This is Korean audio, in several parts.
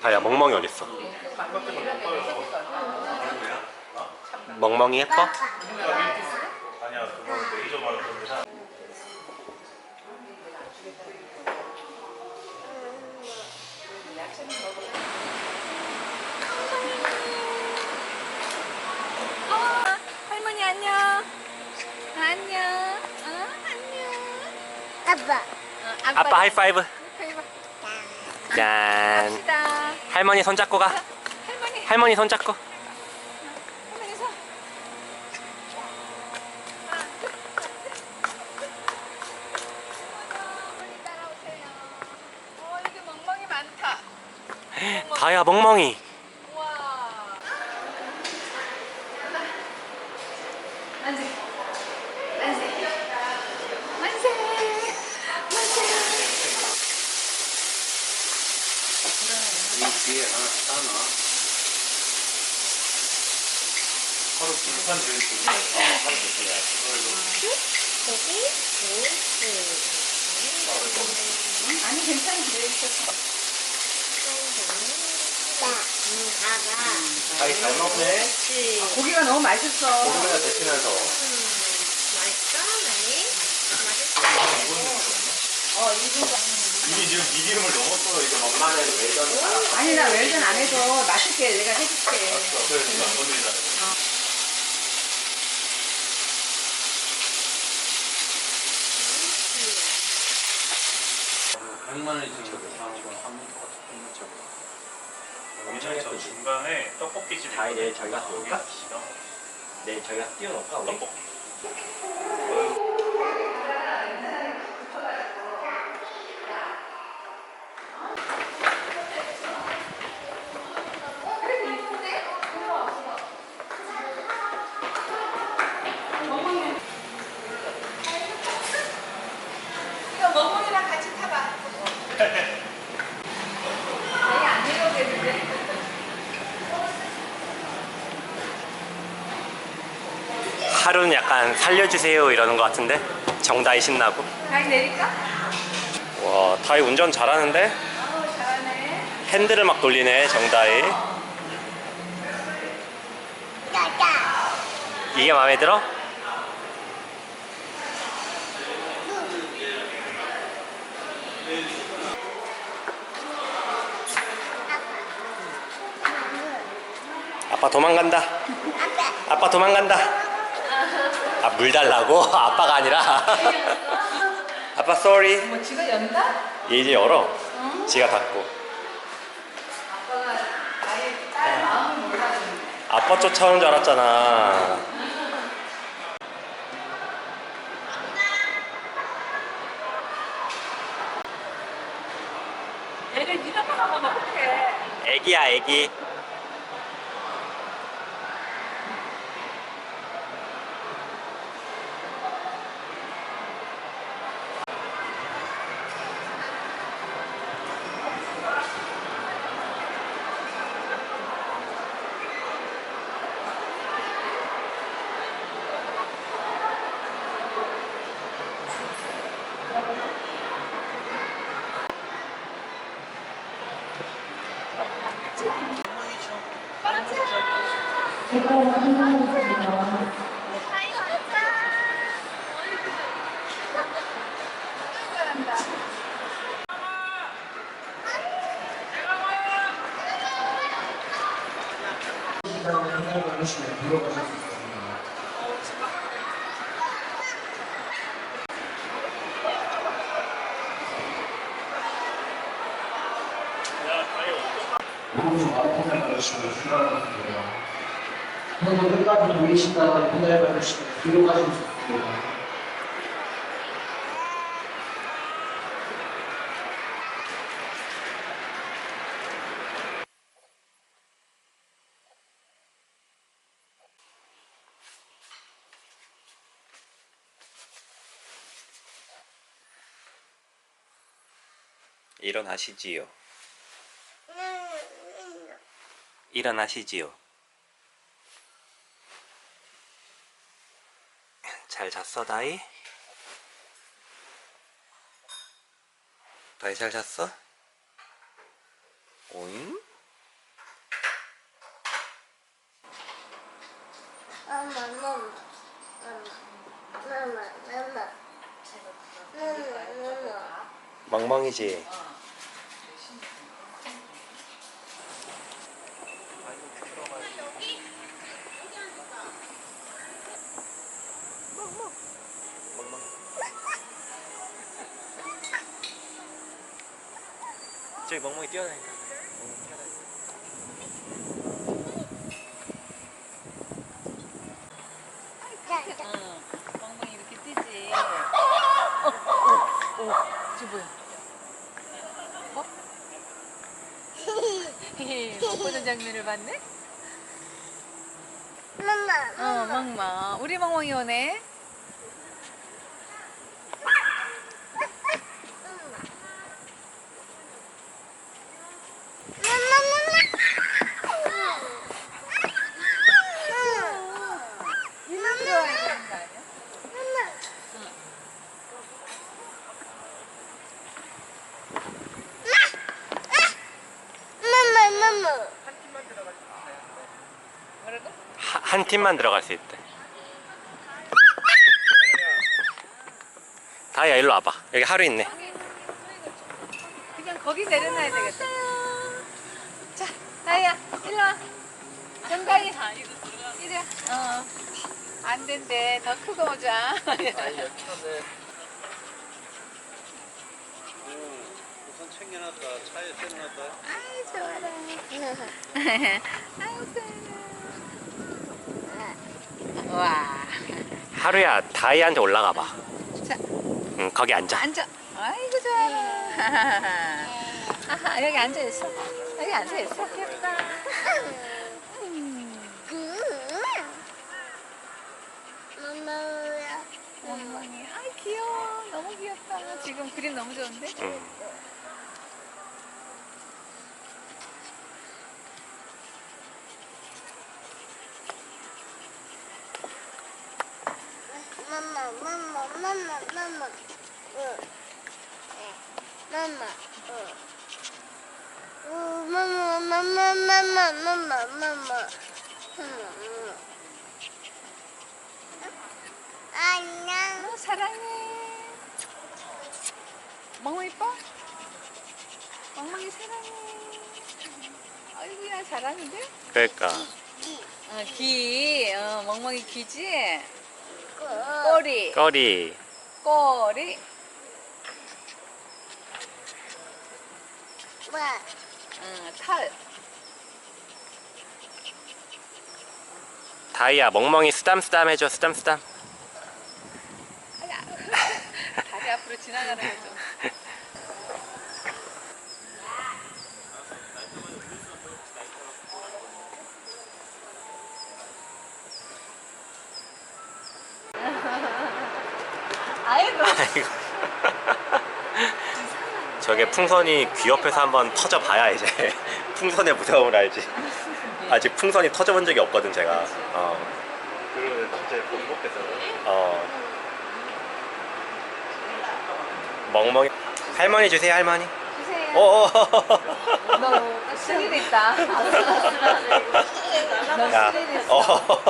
다야 멍멍이 어딨어? 멍멍이 예뻐? 아니야 그건 레이저 말할 겁니다. 할머니 안녕. 안녕. 어, 안녕. 아빠. 어, 아빠 하이파이브 하이파이브. 짠 갑시다. 할머니 손잡고 가 할머니. 할머니 손잡고 할머니 손. 따라오세요. 어, 이게 멍멍이 많다. 다야 멍멍이 우와. 만세. 만세. 만세. 만세. 하루 비슷한 드레스. 하루 아니 괜찮은데 있었어. 다이 잘 먹네. 고기가 너무 맛있어. 고기가 데치면서. 어, 이분 이 미 지금 미디움을 넘었어 이거 막 엄마는 외전 아니 나 웰던 안 해도 맛있게 내가 해줄게. 그래 지금 안 건드리잖아. 여기 저 중간에 떡볶이 집 다이 내일 저희가 쏠까? 떡볶이. 이거 멍멍이랑 같이 타봐. 아니 안 내려오겠는데? 하루는 약간 살려주세요 이러는 것 같은데 정다이 신나고 다이 내릴까? 와 다이 운전 잘하는데 어 잘하네. 핸들을 막 돌리네 정다이 이게 마음에 들어? 아빠 도망간다. 아빠 도망간다. 아 물 달라고? 아빠가 아니라. 아빠 sorry. 뭐 지가 연다? 얘 이제 열어. 지가 닫고. 아빠가 아예 딸 마음을 몰라주네. 아빠 쫓아오는 줄 알았잖아. 얘를 네가 바라보면 어떡해. 애기야 애기 한번 끝까지 보이신다면 배달 받으시면 뒤로 가시면 좋습니다. 일어나시지요 일어나시지요. 잘 잤어, 다이? 다이 잘 잤어? 오잉? 아, 엄마, 엄마, 엄마, 엄마, 엄마, 엄마, 망망이지? 저기 멍멍이 뛰어다닌다. 응. 멍멍이 이렇게 뛰지. 어, 어, 어. 저 뭐야? 어? 못 보는 장면을 봤네? 어, 멍멍. 우리 멍멍이 오네. 일로 들어와야 되는 거 아니야? 뭐라고? 하- 한 팀만 들어갈 수 있대. 다이야 일로 와봐. 여기 하루 있네. 그냥 거기 내려놔야 되겠다. 자, 나야, 일로 와. 정가희. 이리 와. 어. 안 된대. 더 크고 오자. 챙겨놨다. 차에 떼놨다. 아이, 좋아라. 좋아라. 와. 하루야 다이한테 올라가 봐. 자, 응 거기 앉아. 앉아. 아이고, 좋아라. 아하, 여기 앉아 있어. 여기 앉아 있어. 귀엽다. 멍멍이. 아이, 귀여워. 너무 귀엽다. 지금 그림 너무 좋은데? 응. Mama, mama. Uh. Mama. Uh. Uh, mama, mama, mama, mama, mama. Mama. 안녕. 어, 사랑해. 멍멍이 이뻐? 멍멍이 사랑해. 아이고야, 잘하는데? 그러니까 어, 귀. 어, 멍멍이 귀지? 그, 꼬리. 꺼리. 꼬리. 뭐? 어, 털. 다이야 멍멍이 쓰담쓰담 해줘 쓰담쓰담. 다리 앞으로 지나가는 거죠. 아이고. 아이고. 저게 풍선이 귀 옆에서 한번 터져 봐야 이제 풍선의 무서움을 알지. 아직 풍선이 터져본 적이 없거든 제가. 어. 그러면 진짜 번복해서. 어. 멍멍이. 할머니 주세요 할머니. 주세요. 어. 너 스릴 있다. 너 야. 스릴 있어. 어.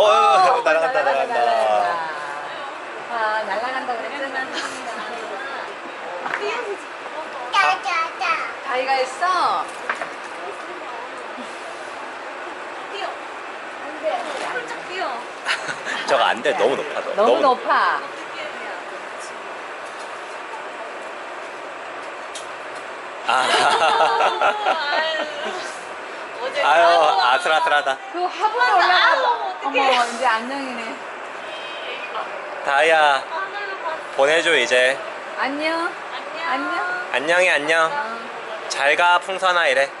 어, 날아간다, 날아간다. 아, 날아간다 그랬잖아. 짜자자. 다이가 있어. 저거 안 돼, 너무 높아. 너- 너무 높아. 아. 아유, 아슬아슬하다. 그 화분에 올라가. 어머, 이제 안녕이네. 다이야, 보내줘, 이제. 안녕. 안녕. 안녕히 안녕. 어. 잘 가, 풍선아, 이래.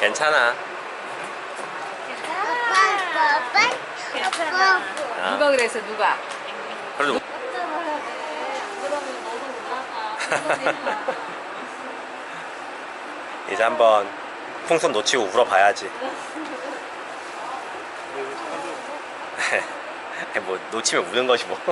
괜찮아. 아빠, 아빠. 괜찮아. 어. 누가 그랬어, 누가? 그래도 이제 한번 풍선 놓치고 울어봐야지. 뭐 놓치면 우는 것이 뭐.